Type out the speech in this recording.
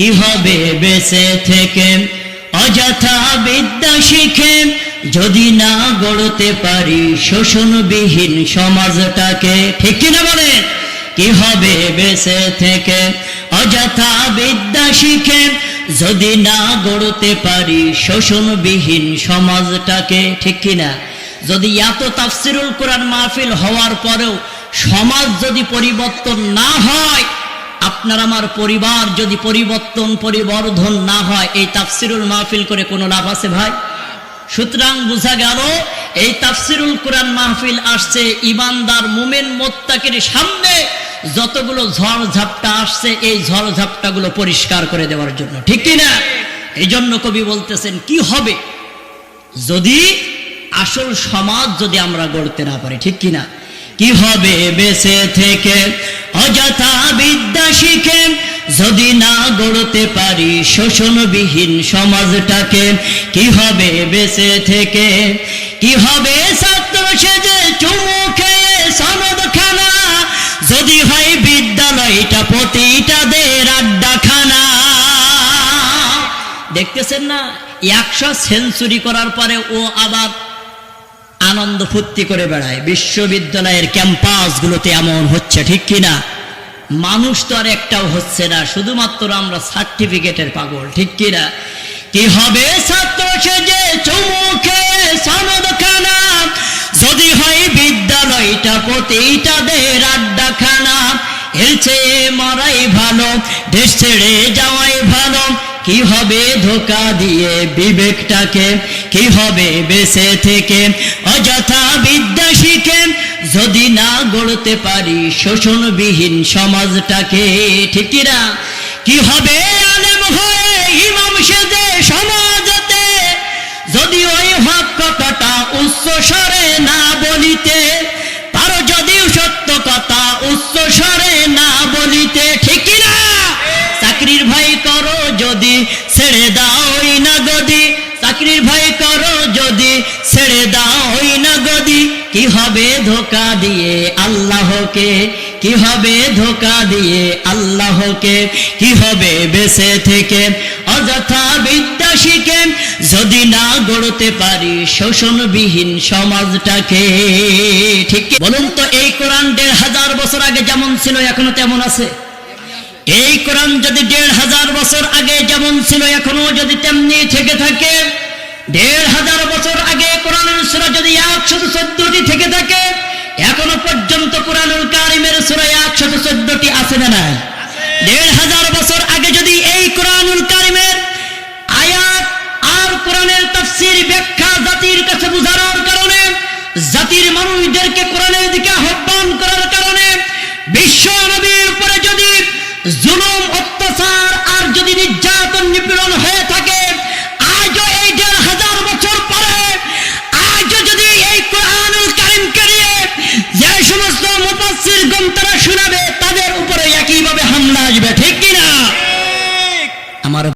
কি হবে বেঁচে থেকে অযথা বিদ্যা শিখে? যদি না গড়তে পারি শোষণবিহীন সমাজটাকে, ঠিক কিনা বলে? কি হবে বেঁচে থেকে অযথা বিদ্যা শিখে? যদি না গড়তে পারি শোষণবিহীন সমাজটাকে, ঠিক কিনা? যদি এত তাফসিরুল কোরআন মাহফিল হওয়ার পরেও সমাজ যদি পরিবর্তন না হয় আপনার আমার পরিবার যদি পরিবর্তন, পরিবর্ধন না হয়, এই তাফসিরুল মাহফিল করে কোনো লাভ আছে ভাই? সুতরাং বোঝা গেল, এই তাফসিরুল কোরআন মাহফিল আসছে, ইমানদার মুমেন মোত্তাকির সামনে যতগুলো ঝড় ঝাপটা আসছে, এই ঝড় ঝাপটাগুলো পরিষ্কার করে দেওয়ার জন্য। ঠিক না এই জন্য কবি বলতেছেন, কি হবে যদি আসল সমাজ যদি আমরা গড়তে না পারি? ঠিক কিনা? কি হবে বেঁচে থেকে? অযথা বিদ্যা শিখে যদি না গড়তে পারি শোষণবিহীন সমাজটাকে কি হবে বেঁচে থেকে? কি হবে ছাত্র সেজে চুমু খেয়ে সনদ খানা যদি হয় বিদ্যালয়টা প্রতিটাদের আড্ডাখানা। দেখতেছেন না, একশো সেঞ্চুরি করার পরে ও আবার আনন্দ ফুর্তি করে বেড়ায়। বিশ্ববিদ্যালয়ের ক্যাম্পাসগুলোতে এমন হচ্ছে, ঠিক কিনা মানুষ তো আর একটাও হচ্ছে না, শুধুমাত্র আমরা সার্টিফিকেটের পাগল, ঠিক কিনা কি হবে ছাত্র সেজে চুমুখে সনদ খানা যদি হয় বিদ্যালয়টা প্রতিটাদের আড্ডাখানা, এর চেয়ে মরাই ভালো, দেশ ছেড়ে যাওয়াই ভালো। কি হবে ধোকা দিয়ে বিবেকটাকে? কি হবে বেঁচে থেকে? অযথা বিদ্যা শিখে যদি না গড়তে পারি শোষণবিহীন সমাজটাকে কি হবে আলেম হয়ে সমাজতে? যদি ওই কথাটা উচ্চ স্বরে না বলিতে, পারো যদিও সত্য কথা উচ্চ স্বরে না বলিতে চাকরির ভাই করো যদি ছেড়ে দাও না গদি চাকরির ভাই করো যদি ছেড়ে দাও কি হবে ধোকা দিয়ে আল্লাহকে? কি হবে ধোকা দিয়ে আল্লাহকে? কি হবে বেঁচে থেকে? অযথা বিদ্যা শিখে যদি না গড়তে পারি শোষণবিহীন সমাজটাকে। ঠিক বলুন তো, এই কোরআন দেড় হাজার বছর আগে যেমন ছিল, এখনও তেমন আছে? এই কোরআন যদি দেড় হাজার বছর আগে যেমন ছিল, এখনও যদি তেমনি থেকে থাকে দেড় হাজার বছর আগে কোরআনের সুরা যদি একশত চোদ্দটি থেকে থাকে, এখনও পর্যন্ত কোরআনুল কারিমের সুরা একশত চোদ্দটি আছে না নাই? দেড় হাজার বছর আগে যদি এই কোরআনুল কারিমের আয়াত আর কোরআনের তফসির ব্যাখ্যা জাতির কাছে বুঝানোর কারণে, জাতির মানুষদেরকে কোরআনের দিকে আহ্বান করার কারণে, বিশ্ব নবীর উপরে যদি জুলুম